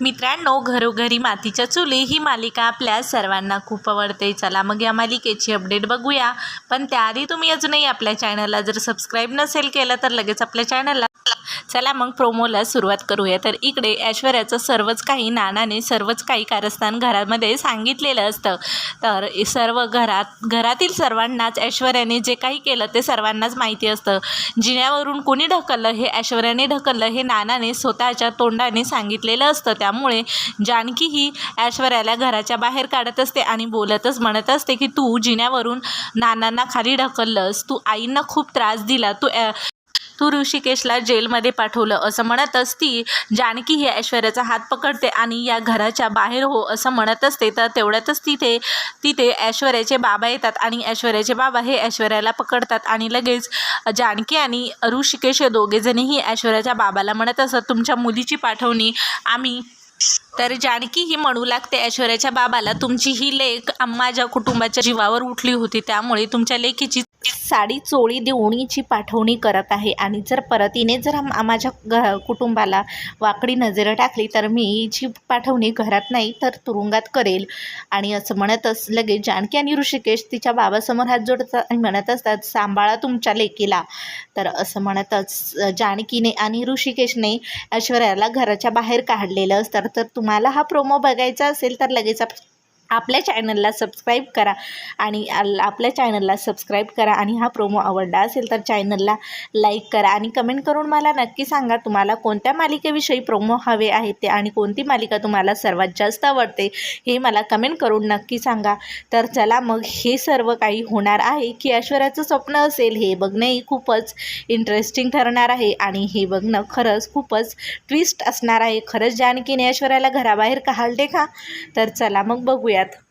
मित्रांनो घरोघरी मातीच्या चुली ही मालिका आपल्या सर्वांना खूप आवडते. चला मग या मालिकेची अपडेट बघूया. पण त्याआधी तुम्ही अजूनही आपल्या चॅनलला जर सबस्क्राईब नसेल केलं तर लगेच आपल्या चॅनलला चला मग प्रोमोला सुरुवात करूया. तर इकडे ऐश्वर्याचं सर्वच काही नानाने सर्वच काही कारस्थान घरामध्ये सांगितलेलं असतं. तर सर्व घरात घरातील सर्वांनाच ऐश्वर्याने जे काही केलं ते सर्वांनाच माहिती असतं. जिन्यावरून कोणी ढकललं हे ऐश्वर्याने ढकललं हे नानाने स्वतःच्या तोंडाने सांगितलेलं असतं. त्यामुळे जानकी ही ऐश्वर्याला घराच्या बाहेर काढत असते आणि बोलतच म्हणत असते की तू जिन्यावरून नानांना खाली ढकललंस. तू आईंना खूप त्रास दिला. तू ॲ- तू ऋषिकेशला जेलमध्ये पाठवलं असं म्हणतच ती जानकी ही ऐश्वर्याचा हात पकडते आणि या घराच्या बाहेर हो असं म्हणत असते तर तेवढ्यातच तिथे तिथे ऐश्वर्याचे बाबा येतात आणि ऐश्वर्याचे बाबा हे ऐश्वर्याला पकडतात आणि लगेच जानकी आणि ऋषिकेश हे दोघेजणीही ऐश्वर्याच्या बाबाला म्हणत असत तुमच्या मुलीची पाठवणी आम्ही तर जानकी ही म्हणू लागते ऐश्वर्याच्या बाबाला तुमची ही लेख माझ्या कुटुंबाच्या जीवावर उठली होती त्यामुळे तुमच्या लेखीची साडी चोळी देऊन हिची पाठवणी करत आहे. आणि जर परतीने जर माझ्या घ कुटुंबाला वाकडी नजर टाकली तर मी हिची पाठवणी घरात नाही तर तुरुंगात करेल. आणि असं म्हणतच लगेच जानकी आणि ऋषिकेश तिच्या बाबासमोर हात जोडतात आणि म्हणत असतात सांभाळा तुमच्या लेकीला. तर असं म्हणतच जानकीने आणि ऋषिकेशने ऐश्वर्याला घराच्या बाहेर काढलेलं असतं. तर तुम्हाला हा प्रोमो बघायचा असेल तर लगेच आपल्या चॅनलला सबस्क्राईब करा आणि आपल्या चॅनलला सबस्क्राईब करा आणि हा प्रोमो आवडला असेल तर चॅनलला लाईक करा आणि कमेंट करून मला नक्की सांगा तुम्हाला कोणत्या मालिकेविषयी प्रोमो हवे आहेत ते आणि कोणती मालिका तुम्हाला सर्वात जास्त आवडते हे मला कमेंट करून नक्की सांगा. तर चला मग हे सर्व काही होणार आहे की ऐश्वर्याचं स्वप्न असेल हे बघणंही खूपच इंटरेस्टिंग ठरणार आहे आणि हे बघणं खरंच खूपच ट्विस्ट असणार आहे. खरंच जानकीने ऐश्वर्याला घराबाहेर काढले का तर चला मग death